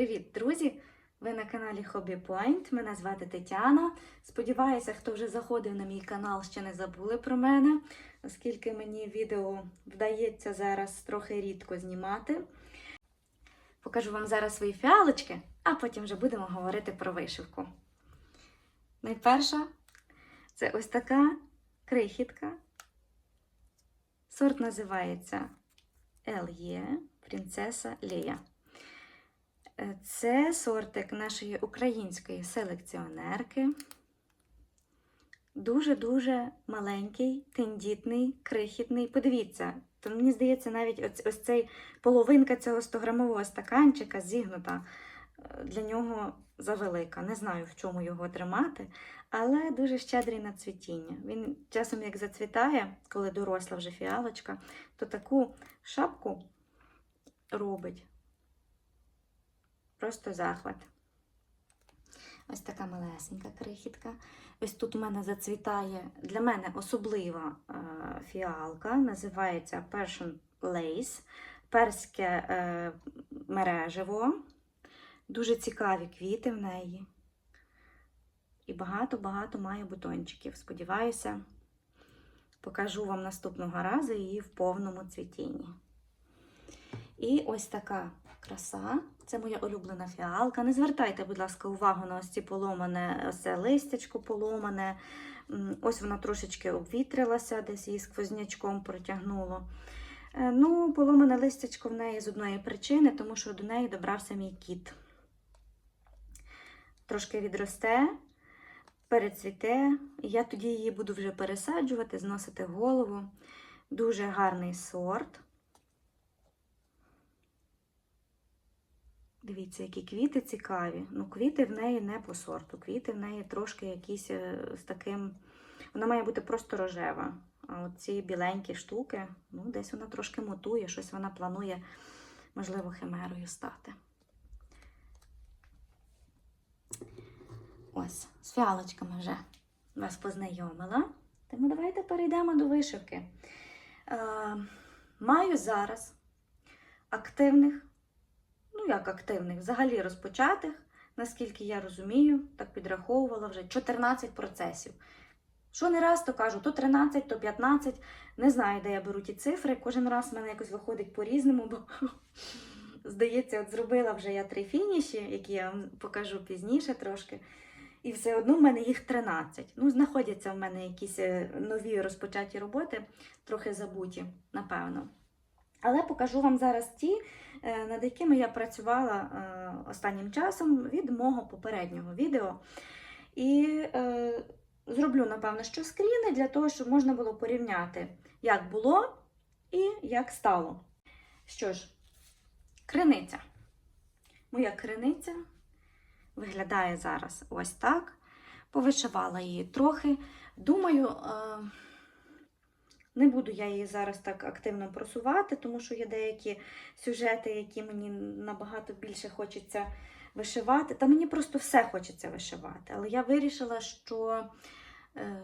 Привіт, друзі! Ви на каналі Hobby Point. Мене звати Тетяна. Сподіваюся, хто вже заходив на мій канал, ще не забули про мене, оскільки мені відео вдається зараз трохи рідко знімати. Покажу вам зараз свої фіалочки, а потім вже будемо говорити про вишивку. Найперша це ось така крихітка. Сорт називається LE Принцеса Лея. Це сортик нашої української селекціонерки. Дуже-дуже маленький, тендітний, крихітний. Подивіться, то мені здається, навіть ось, ось цей половинка цього 100-грамового стаканчика зігнута е, для нього завелика. Не знаю, в чому його тримати, але дуже щедрий на цвітіння. Він часом як зацвітає, коли доросла вже фіалочка, то таку шапку робить. Просто захват. Ось така малесенька крихітка. Ось тут у мене зацвітає для мене особлива е, фіалка, називається Persian Lace, перське е, мережево. Дуже цікаві квіти в неї. І багато-багато має бутончиків. Сподіваюся, покажу вам наступного разу її в повному цвітінні. І ось така краса. Це моя улюблена фіалка. Не звертайте, будь ласка, увагу на ось ці поломане, ось це листячко поломане. Ось воно трошечки обвітрилося, десь її сквознячком протягнуло. Е, Ну, поломане листячко в неї з одної причини, тому що до неї добрався мій кіт. Трошки відросте, перецвіте, я тоді її буду вже пересаджувати, зносити голову. Дуже гарний сорт. Дивіться, які квіти цікаві. Ну, квіти в неї не по сорту. Квіти в неї трошки якісь е, з таким. Вона має бути просто рожева. А от ці біленькі штуки, ну, десь вона трошки мотує, щось вона планує, можливо, химерою стати. Ось, з фіалочками вже вас познайомила. Тому давайте перейдемо до вишивки. Е, маю зараз активних ну як активних, взагалі розпочатих, наскільки я розумію, так підраховувала вже 14 процесів. Що не раз, то кажу, то 13, то 15. Не знаю, де я беру ті цифри. Кожен раз в мене якось виходить по-різному, бо здається, от зробила вже я три фініші, які я вам покажу пізніше трошки. І все одно в мене їх 13. Ну, знаходяться в мене якісь е, нові розпочаті роботи, трохи забуті, напевно. Але покажу вам зараз ті, е, над якими я працювала е, останнім часом від мого попереднього відео. І е, зроблю, напевно, що скріни для того, щоб можна було порівняти, як було і як стало. Що ж, криниця. Моя криниця виглядає зараз ось так. Повишивала її трохи. Думаю, е, не буду я її зараз так активно просувати, тому що є деякі сюжети, які мені набагато більше хочеться вишивати. Та мені просто все хочеться вишивати. Але я вирішила, що е,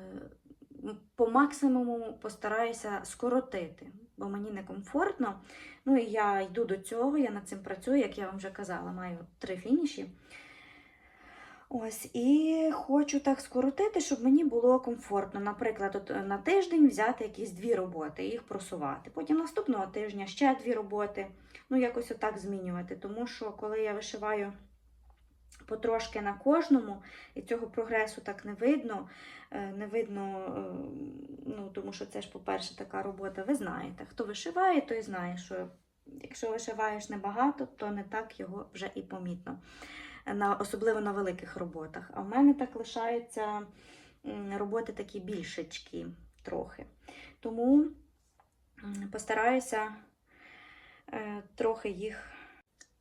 по максимуму постараюся скоротити, бо мені некомфортно. Ну і я йду до цього, я над цим працюю, як я вам вже казала, маю три фініші. Ось, і хочу так скоротити, щоб мені було комфортно. Наприклад, от е, на тиждень взяти якісь дві роботи і їх просувати. Потім наступного тижня ще дві роботи. Ну, якось отак змінювати. Тому що коли я вишиваю потрошки на кожному, і цього прогресу так не видно. е, Не видно, е, ну, тому що це ж, по-перше, така робота, ви знаєте. Хто вишиває, той знає, що якщо вишиваєш небагато, то не так його вже і помітно на, особливо на великих роботах. А в мене так лишаються роботи такі більшечки трохи. Тому постараюся е, трохи їх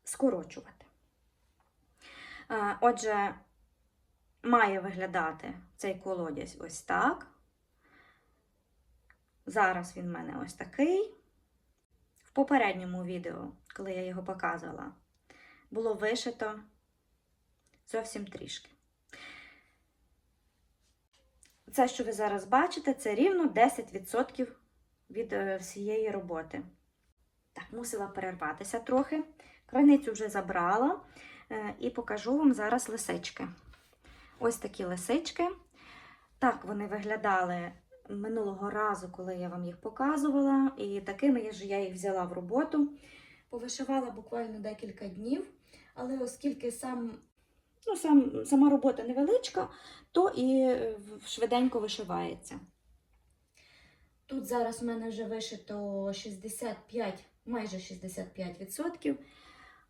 скорочувати. Отже, має виглядати цей колодязь ось так. Зараз він в мене ось такий. В попередньому відео, коли я його показувала, було вишито зовсім трішки. Це, що ви зараз бачите, це рівно 10% від е, всієї роботи. Так, мусила перерватися трохи. Криницю вже забрала. Е, І покажу вам зараз лисички. Ось такі лисички. Так вони виглядали минулого разу, коли я вам їх показувала. І такими ж я їх взяла в роботу. Повишивала буквально декілька днів. Але оскільки сам, ну, сам, сама робота невеличка, то і е, швиденько вишивається. Тут зараз у мене вже вишито 65, майже 65%.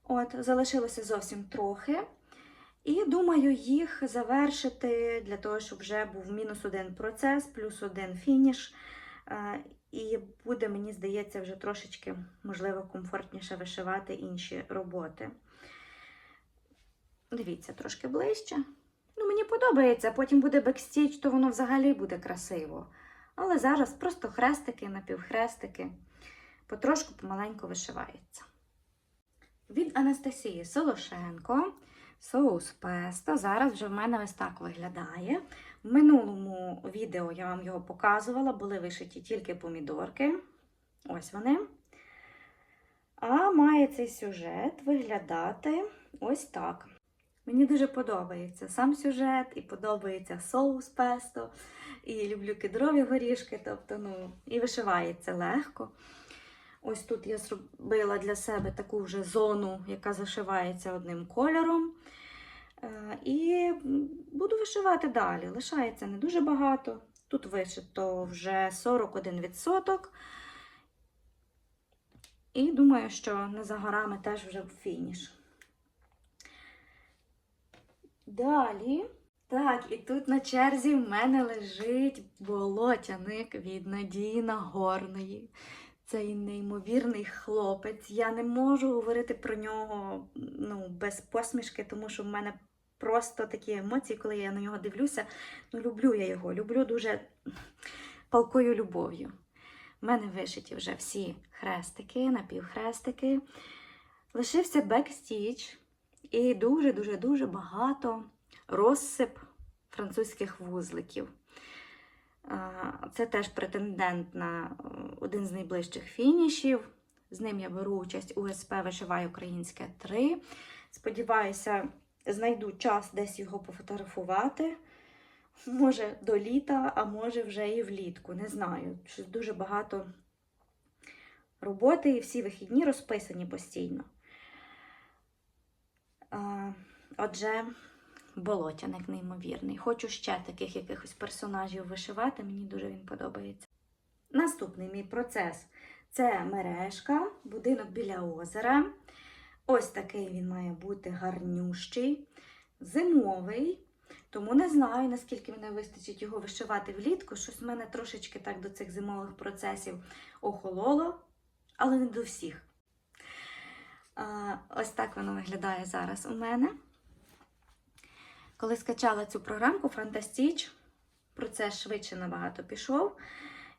От, залишилося зовсім трохи. І думаю їх завершити для того, щоб вже був мінус один процес, плюс один фініш. Е, І буде, мені здається, вже трошечки, можливо, комфортніше вишивати інші роботи. Дивіться, трошки ближче. Ну, мені подобається, потім буде бекстіч, то воно взагалі буде красиво. Але зараз просто хрестики, напівхрестики, потрошку помаленьку вишивається. Від Анастасії Солошенко соус песто. Зараз вже в мене ось так виглядає. В минулому відео я вам його показувала, були вишиті тільки помідорки. Ось вони. А має цей сюжет виглядати ось так. Мені дуже подобається сам сюжет, і подобається соус песто, і люблю кедрові горішки, тобто, ну, і вишивається легко. Ось тут я зробила для себе таку вже зону, яка зашивається одним кольором. Е, І буду вишивати далі. Лишається не дуже багато. Тут вишито вже 41%. І думаю, що не за горами теж вже фініш. Далі. Так, і тут на черзі в мене лежить болотяник від Надії Нагорної. Цей неймовірний хлопець. Я не можу говорити про нього ну, без посмішки, тому що в мене просто такі емоції, коли я на нього дивлюся. Ну, люблю я його, люблю дуже палкою любов'ю. У мене вишиті вже всі хрестики, напівхрестики. Лишився бекстіч і дуже-дуже-дуже багато розсип французьких вузликів. Це теж претендент на е, один з найближчих фінішів. З ним я беру участь у СП Вишивай Українське 3. Сподіваюся, знайду час десь його пофотографувати. Може, до літа, а може вже і влітку. Не знаю. Дуже багато роботи і всі вихідні розписані постійно. Отже, болотяник неймовірний. Хочу ще таких якихось персонажів вишивати, мені дуже він подобається. Наступний мій процес це мережка, будинок біля озера. Ось такий він має бути гарнющий, зимовий. Тому не знаю, наскільки мене вистачить його вишивати влітку. Щось в мене трошечки так до цих зимових процесів охололо, але не до всіх. Ось так воно виглядає зараз у мене. Коли скачала цю програмку Фантастіч, процес швидше набагато пішов.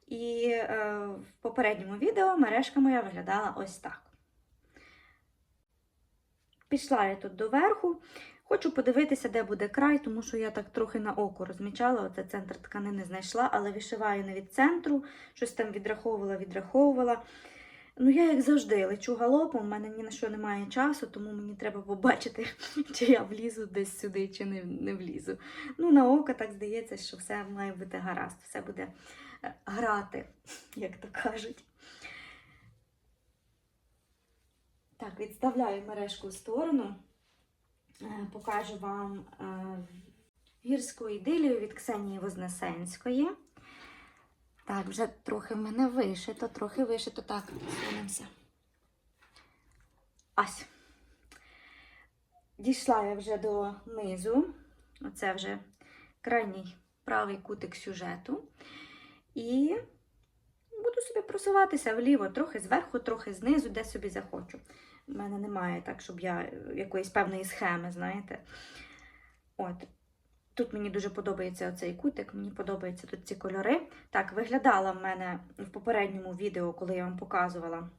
І е, в попередньому відео мережка моя виглядала ось так. Пішла я тут доверху. Хочу подивитися, де буде край, тому що я так трохи на око розмічала, оце центр тканини знайшла, але вишиваю не від центру, щось там відраховувала, відраховувала. Ну, я, як завжди, лечу галопом, в мене ні на що немає часу, тому мені треба побачити, чи я влізу десь сюди, чи не, не влізу. Ну, на око так здається, що все має бути гаразд, все буде е, грати, як то кажуть. Так, відставляю мережку в сторону. Е, Покажу вам е, гірську ідилію від Ксенії Вознесенської. Так, вже трохи в мене вишито, трохи вишито. Так, сунемося. Ось. Дійшла я вже до низу. Оце вже крайній правий кутик сюжету. І буду собі просуватися вліво, трохи зверху, трохи знизу, де собі захочу. У мене немає так, щоб я якоїсь певної схеми, знаєте. От. Тут мені дуже подобається оцей кутик, мені подобаються тут ці кольори. Так, виглядала в мене в попередньому відео, коли я вам показувала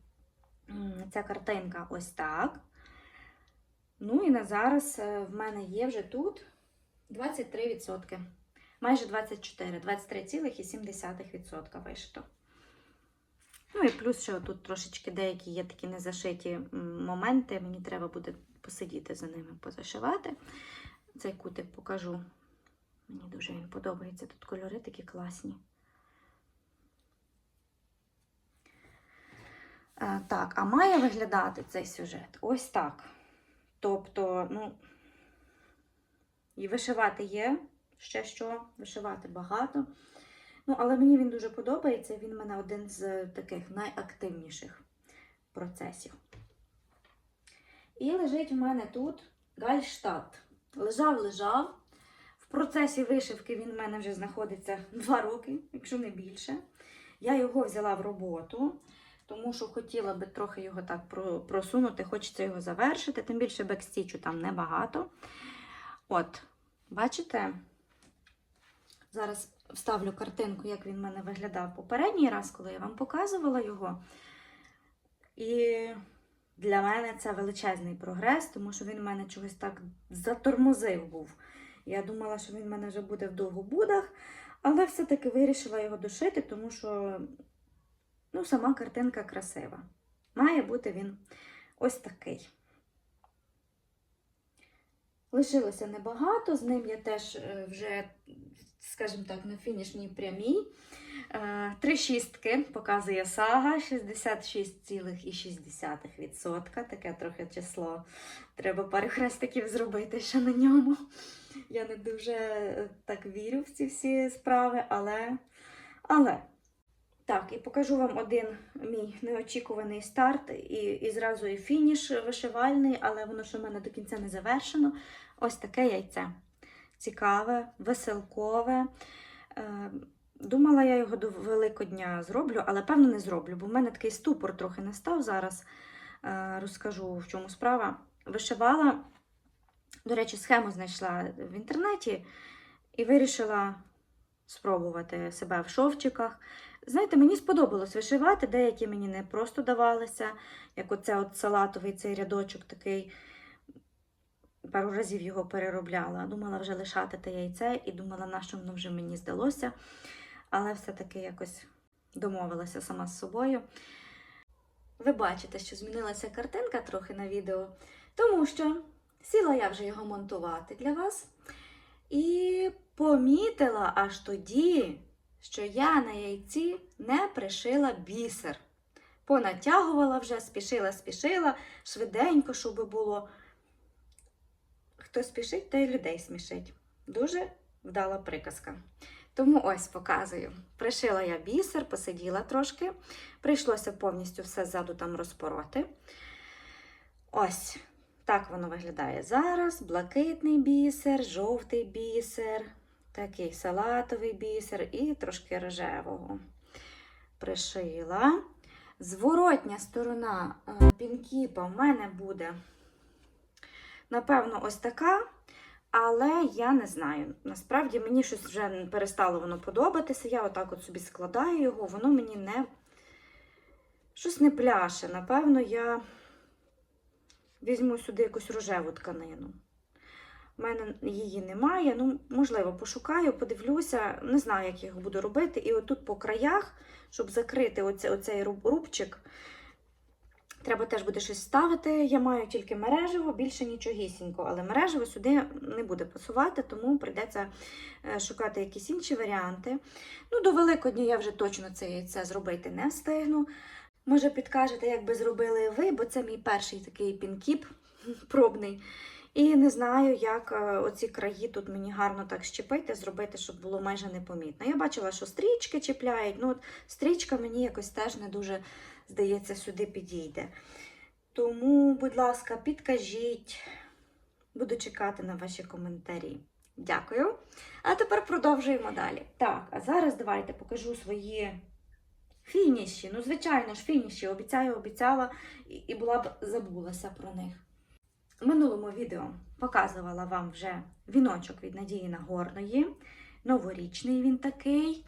ця картинка ось так. Ну і на зараз е, в мене є вже тут 23%. Майже 24, 23,7% вишито. Ну і плюс ще тут трошечки деякі є такі незашиті моменти. Мені треба буде посидіти за ними, позашивати. Цей кутик покажу. Мені дуже він подобається. Тут кольори такі класні. Е, Так, а має виглядати цей сюжет ось так. Тобто, ну, і вишивати є ще що, вишивати багато. Ну, але мені він дуже подобається. Він в мене один з таких найактивніших процесів. І лежить в мене тут Гальштадт. Лежав, лежав. В процесі вишивки він в мене вже знаходиться 2 роки, якщо не більше. Я його взяла в роботу, тому що хотіла би трохи його так просунути, хочеться його завершити, тим більше бекстічу там небагато. От, бачите? Зараз вставлю картинку, як він в мене виглядав попередній раз, коли я вам показувала його. І для мене це величезний прогрес, тому що він в мене чогось так затормозив був. Я думала, що він в мене вже буде в довгобудах, але все-таки вирішила його дошити, тому що ну, сама картинка красива. Має бути він ось такий. Лишилося небагато, з ним я теж е, вже, скажімо так, на фінішній прямій. Е, Три шістки показує сага, 66,6%. Таке трохи число. Треба пару хрестиків зробити ще на ньому. Я не дуже е, так вірю в ці всі справи, але. але. Так, і покажу вам один мій неочікуваний старт, і, і зразу і фініш вишивальний, але воно ще в мене до кінця не завершено. Ось таке яйце. Цікаве, веселкове. Е, Думала, я його до Великодня зроблю, але певно не зроблю, бо в мене такий ступор трохи настав зараз. Е, Розкажу, в чому справа. Вишивала, до речі, схему знайшла в інтернеті і вирішила спробувати себе в шовчиках. Знаєте, мені сподобалось вишивати, деякі мені не просто давалися, як оце от салатовий цей рядочок такий. Пару разів його переробляла. Думала вже лишати те яйце і думала, на що воно вже мені здалося. Але все-таки якось домовилася сама з собою. Ви бачите, що змінилася картинка трохи на відео, тому що сіла я вже його монтувати для вас. І помітила аж тоді, що я на яйці не пришила бісер. Понатягувала вже, спішила, спішила, швиденько, щоб було. Хто спішить, той людей смішить. Дуже вдала приказка. Тому ось показую. Пришила я бісер, посиділа трошки. Прийшлося повністю все ззаду там розпороти. Ось так воно виглядає зараз: блакитний бісер, жовтий бісер, такий салатовий бісер і трошки рожевого. Пришила. Зворотня сторона е, пінкіпа в мене буде, напевно, ось така. Але я не знаю. Насправді мені щось вже перестало воно подобатися. Я отак от собі складаю його, воно мені не щось не пляше. Напевно, я візьму сюди якусь рожеву тканину. У мене її немає. Ну, можливо, пошукаю, подивлюся, не знаю, як я його буду робити. І отут по краях, щоб закрити оце, оцей рубчик, Треба теж буде щось ставити. Я маю тільки мережево, більше нічогісінько, але мережево сюди не буде пасувати, тому прийдеться е, шукати якісь інші варіанти. Ну, до Великодня я вже точно це яйце зробити не встигну. Може, підкажете, як би зробили ви, бо це мій перший такий пінкіп пробний. І не знаю, як е, оці краї тут мені гарно так щепити, зробити, щоб було майже непомітно. Я бачила, що стрічки чіпляють. Ну, от стрічка мені якось теж не дуже здається, сюди підійде. Тому, будь ласка, підкажіть. Буду чекати на ваші коментарі. Дякую. А тепер продовжуємо далі. Так, а зараз давайте покажу свої фініші. Ну, звичайно ж, фініші. Обіцяю, обіцяла і- була б забулася про них. В минулому відео показувала вам вже віночок від Надії Нагорної. Новорічний він такий.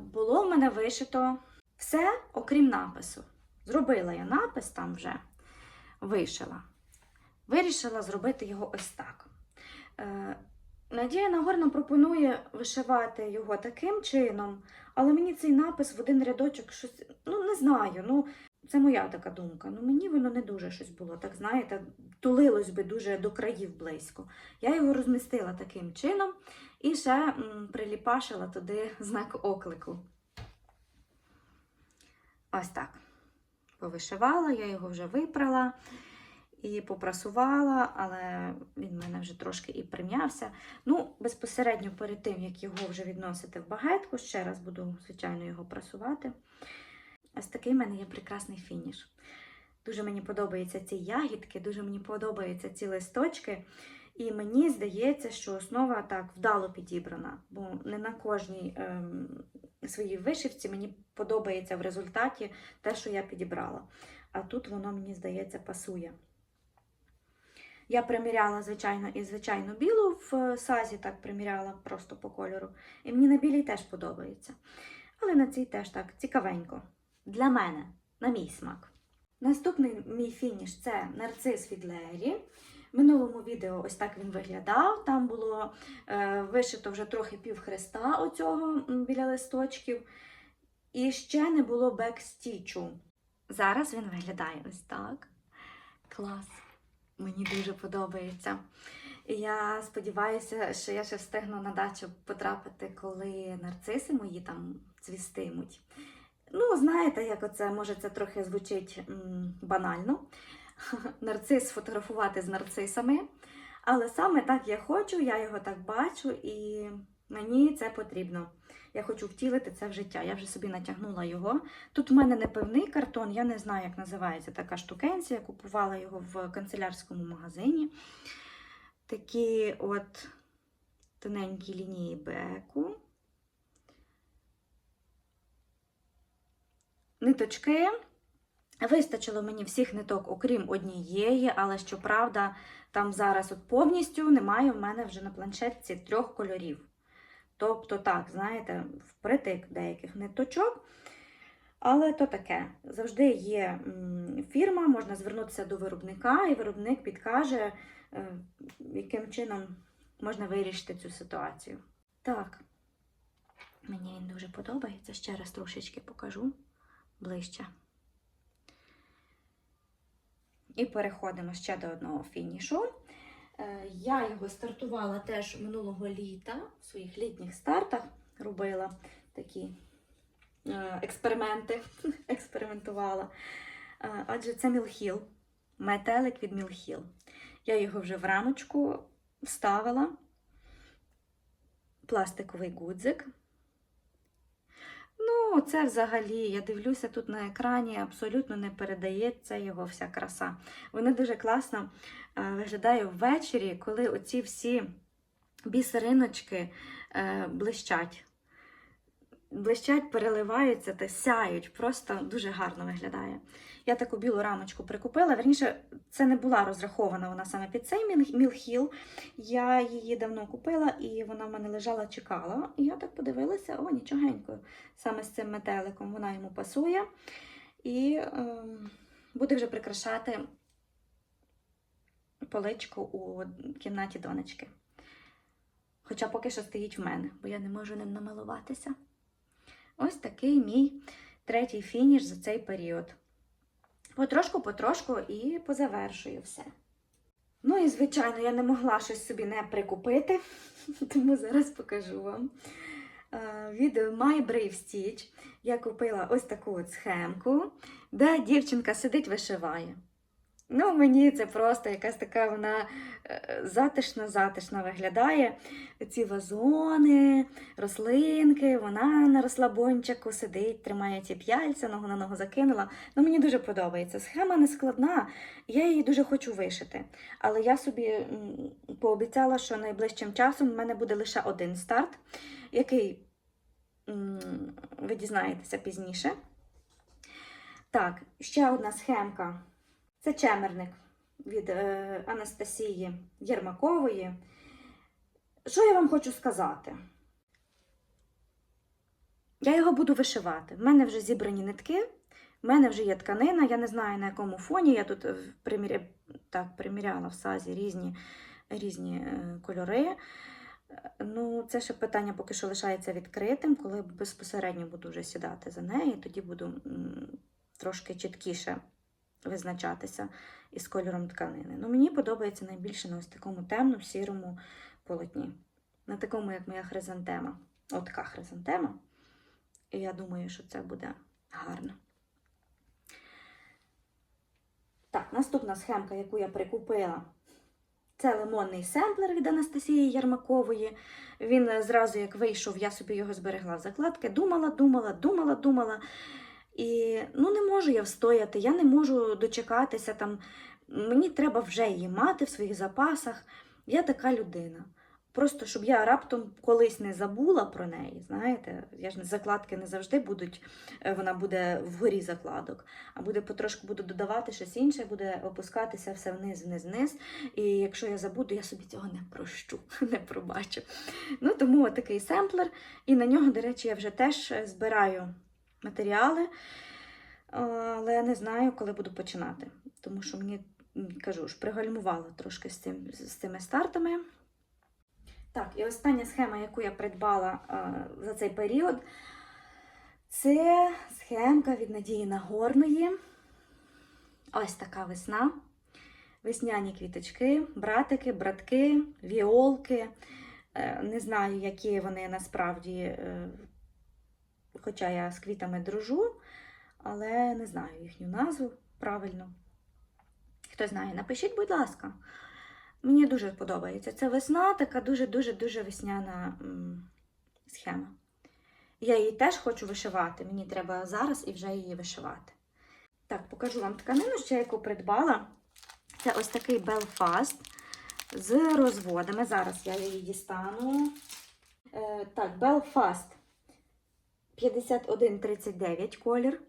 Було в мене вишито все, окрім напису. Зробила я напис там вже, вишила. Вирішила зробити його ось так. Надія Нагорна пропонує вишивати його таким чином, але мені цей напис в один рядочок щось, ну не знаю. ну це моя така думка. Ну мені воно не дуже щось було, так знаєте, тулилось би дуже до країв близько. Я його розмістила таким чином і ще м, приліпашила туди знак оклику. Ось так. Повишивала, я його вже випрала і попрасувала, але він в мене вже трошки і прим'явся. Ну, безпосередньо перед тим, як його вже відносити в багетку, ще раз буду, звичайно, його прасувати. Ось такий в мене є прекрасний фініш. Дуже мені подобаються ці ягідки, дуже мені подобаються ці листочки. І мені здається, що основа так вдало підібрана, бо не на кожній ем, своїй вишивці мені подобається в результаті те, що я підібрала. А тут воно, мені здається, пасує. Я приміряла, звичайно, і звичайну білу в сазі, так приміряла просто по кольору. І мені на білій теж подобається. Але на цій теж так цікавенько. Для мене, на мій смак. Наступний мій фініш це нарцис від Лері. В минулому відео ось так він виглядав. Там було е, вишито вже трохи пів хреста оцього біля листочків. І ще не було бекстічу. Зараз він виглядає ось так. Клас. Мені дуже подобається. Я сподіваюся, що я ще встигну на дачу потрапити, коли нарциси мої там цвістимуть. Ну, знаєте, як оце, може, це трохи звучить банально. Нарцис фотографувати з нарцисами. Але саме так я хочу, я його так бачу, і мені це потрібно. Я хочу втілити це в життя. Я вже собі натягнула його. Тут в мене не певний картон, я не знаю, як називається така штукенція. Я купувала його в канцелярському магазині. Такі от тоненькі лінії беку. Ниточки. Вистачило мені всіх ниток, окрім однієї, але щоправда, там зараз от повністю немає в мене вже на планшетці трьох кольорів. Тобто, так, знаєте, впритик деяких ниточок. Але то таке. Завжди є фірма, можна звернутися до виробника, і виробник підкаже, е, яким чином можна вирішити цю ситуацію. Так, мені він дуже подобається. Ще раз трошечки покажу ближче. І переходимо ще до одного фінішу. Е, Я його стартувала теж минулого літа, в своїх літніх стартах робила такі е, експерименти, експериментувала. Е, Адже це Мілхіл, метелик від Мілхіл. Я його вже в рамочку вставила, пластиковий гудзик. Ну, це взагалі, я дивлюся тут на екрані, абсолютно не передається його вся краса. Воно дуже класно е, виглядає ввечері, коли оці всі бісериночки е, блищать. Блищать, переливаються та сяють, просто дуже гарно виглядає. Я таку білу рамочку прикупила. Верніше, це не була розрахована вона саме під цей міл- мілхіл. Я її давно купила і вона в мене лежала, чекала. І я так подивилася, о, нічогенько. Саме з цим метеликом вона йому пасує. І ем, буде вже прикрашати поличку у кімнаті донечки. Хоча поки що стоїть в мене, бо я не можу ним намилуватися. Ось такий мій третій фініш за цей період. Потрошку-потрошку і позавершую все. Ну і, звичайно, я не могла щось собі не прикупити, тому зараз покажу вам. Е, Від My Brave Stitch я купила ось таку от схемку, де дівчинка сидить, вишиває. Ну, мені це просто якась така вона затишна-затишна виглядає. Ці вазони, рослинки, вона на розслабончику сидить, тримає ці п'яльця, ногу на ногу закинула. Ну, мені дуже подобається. Схема не складна, я її дуже хочу вишити. Але я собі пообіцяла, що найближчим часом в мене буде лише один старт, який ви дізнаєтеся пізніше. Так, ще одна схемка. Це чемерник від е, Анастасії Єрмакової. Що я вам хочу сказати? Я його буду вишивати. В мене вже зібрані нитки, в мене вже є тканина, я не знаю на якому фоні. Я тут е, приміря... так, приміряла в сазі різні, різні е, кольори. Ну, це ще питання поки що лишається відкритим, коли безпосередньо буду вже сідати за неї, тоді буду трошки чіткіше визначатися із кольором тканини. Ну, мені подобається найбільше на ось такому темно сірому полотні. На такому, як моя хризантема. От хризантема. І я думаю, що це буде гарно. Так, наступна схемка, яку я прикупила, це лимонний семплер від Анастасії Ярмакової. Він е, зразу, як вийшов, я собі його зберегла в закладки. Думала, думала, думала, думала. І ну, не можу я встояти, я не можу дочекатися. там. Мені треба вже її мати в своїх запасах. Я така людина. Просто щоб я раптом колись не забула про неї. Знаєте, я ж закладки не завжди будуть, е, вона буде вгорі закладок, а буде потрошку буду додавати щось інше, буде опускатися все вниз, вниз, вниз. І якщо я забуду, я собі цього не прощу, не пробачу. Ну тому такий семплер. І на нього, до речі, я вже теж е, збираю матеріали, але я не знаю, коли буду починати. Тому що мені кажу ж, пригальмувала трошки з, цим, з цими стартами. Так, і остання схема, яку я придбала за цей період, це схемка від Надії Нагорної. Ось така весна. Весняні квіточки, братики, братки, віолки. Е, не знаю, які вони насправді, е, хоча я з квітами дружу, але не знаю їхню назву правильно. Хто знає, напишіть, будь ласка. Мені дуже подобається. Це весна, така дуже-дуже-дуже весняна схема. Я її теж хочу вишивати. Мені треба зараз і вже її вишивати. Так, покажу вам тканину, ще яку придбала. Це ось такий Belfast з розводами. Зараз я її дістану. Е, так, Belfast 5139 колір.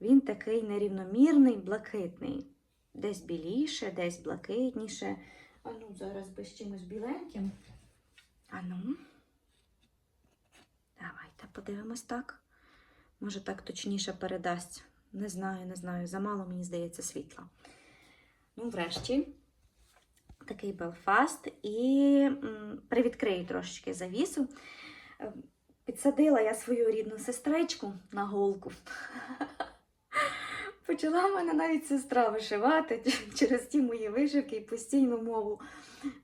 Він такий нерівномірний, блакитний. Десь біліше, десь блакитніше. А ну, зараз би з чимось біленьким. А ну. Давайте подивимось так. Може, так точніше передасть. Не знаю, не знаю. Замало, мені здається, світла. Ну, врешті, такий Белфаст. І привідкрию трошечки завісу. Підсадила я свою рідну сестричку на голку. Почала мене навіть сестра вишивати через ті мої вишивки і постійну мову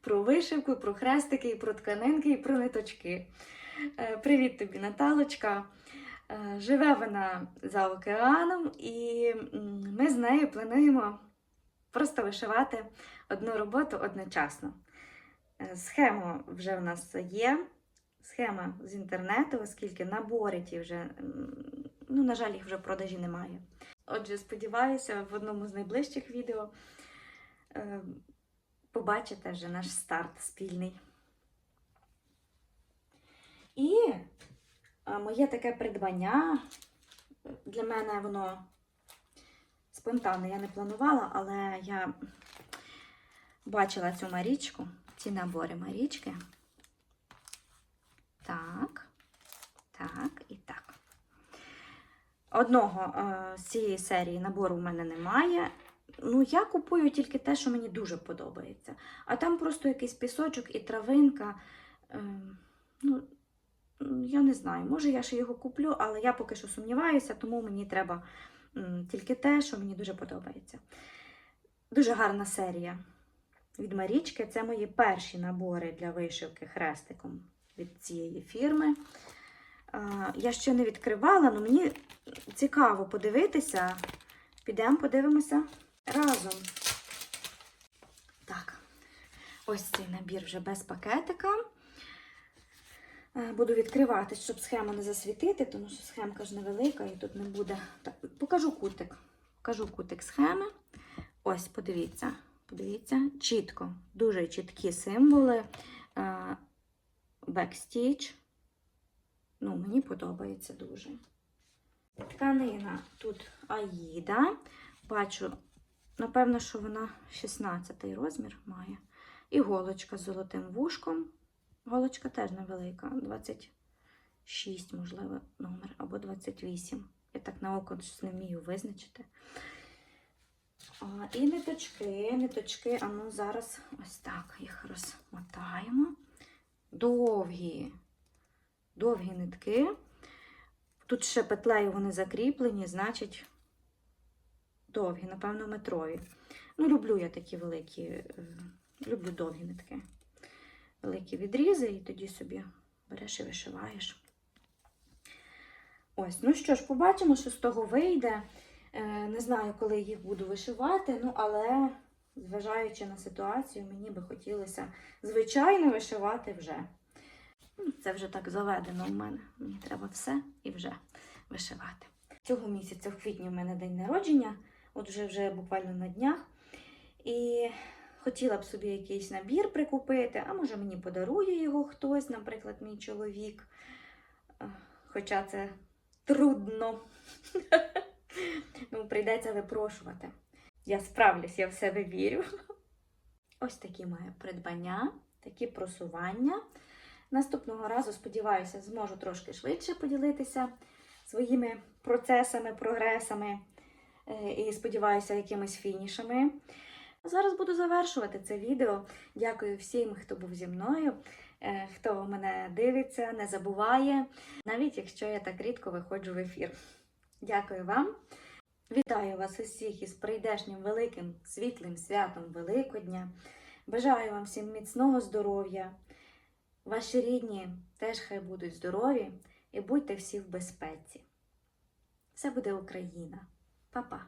про вишивку, про хрестики, і про тканинки, і про ниточки. Е, Привіт тобі, Наталочка. Е, Живе вона за океаном, і ми з нею плануємо просто вишивати одну роботу одночасно. Е, Схема вже в нас є. Схема з інтернету, оскільки набори ті вже, ну, на жаль, їх вже в продажі немає. Отже, сподіваюся, в одному з найближчих відео е, побачите вже наш старт спільний. І е, моє таке придбання, для мене воно спонтанне, я не планувала, але я бачила цю марічку, ці набори марічки. Так, так і так. Одного е, з цієї серії набору в мене немає. Ну, я купую тільки те, що мені дуже подобається. А там просто якийсь пісочок і травинка. Е, ну, я не знаю, може я ще його куплю, але я поки що сумніваюся, тому мені треба тільки те, що мені дуже подобається. Дуже гарна серія від Марічки. Це мої перші набори для вишивки хрестиком від цієї фірми. Я ще не відкривала, але мені цікаво подивитися. Підемо, подивимося разом. Так, ось цей набір вже без пакетика. Е, Буду відкривати, щоб схему не засвітити, тому що схемка ж невелика і тут не буде. Так, покажу кутик. Покажу кутик схеми. Ось, подивіться, подивіться, чітко, дуже чіткі символи. Бекстіч. Ну, мені подобається дуже. Тканина тут Аїда. Бачу, напевно, що вона 16 розмір має. І голочка з золотим вушком. Голочка теж невелика, 26, можливо, номер, або 28. Я так на око не вмію визначити. А, і ниточки, ниточки, а ну зараз ось так їх розмотаємо. Довгі, довгі нитки. Тут ще петлею вони закріплені, значить, довгі, напевно, метрові. Ну, люблю я такі великі, е, люблю довгі нитки. Великі відрізи, і тоді собі береш і вишиваєш. Ось, ну що ж, побачимо, що з того вийде. Е, Не знаю, коли їх буду вишивати, ну але, зважаючи на ситуацію, мені би хотілося, звичайно, вишивати вже. Ну, Це вже так заведено у мене. Мені треба все і вже вишивати. Цього місяця, в квітні, у мене день народження, от вже, вже буквально на днях. І хотіла б собі якийсь набір прикупити, а може мені подарує його хтось, наприклад, мій чоловік. Е, Хоча це трудно. Ну, прийдеться випрошувати. Я справлюсь, я в себе вірю. Ось такі мої придбання, такі просування. Наступного разу, сподіваюся, зможу трошки швидше поділитися своїми процесами, прогресами е, і сподіваюся, якимись фінішами. Зараз буду завершувати це відео. Дякую всім, хто був зі мною, е, хто мене дивиться, не забуває, навіть якщо я так рідко виходжу в ефір. Дякую вам. Вітаю вас усіх із прийдешнім великим світлим святом Великодня. Бажаю вам всім міцного здоров'я. Ваші рідні теж хай будуть здорові і будьте всі в безпеці. Все буде Україна. Па-па!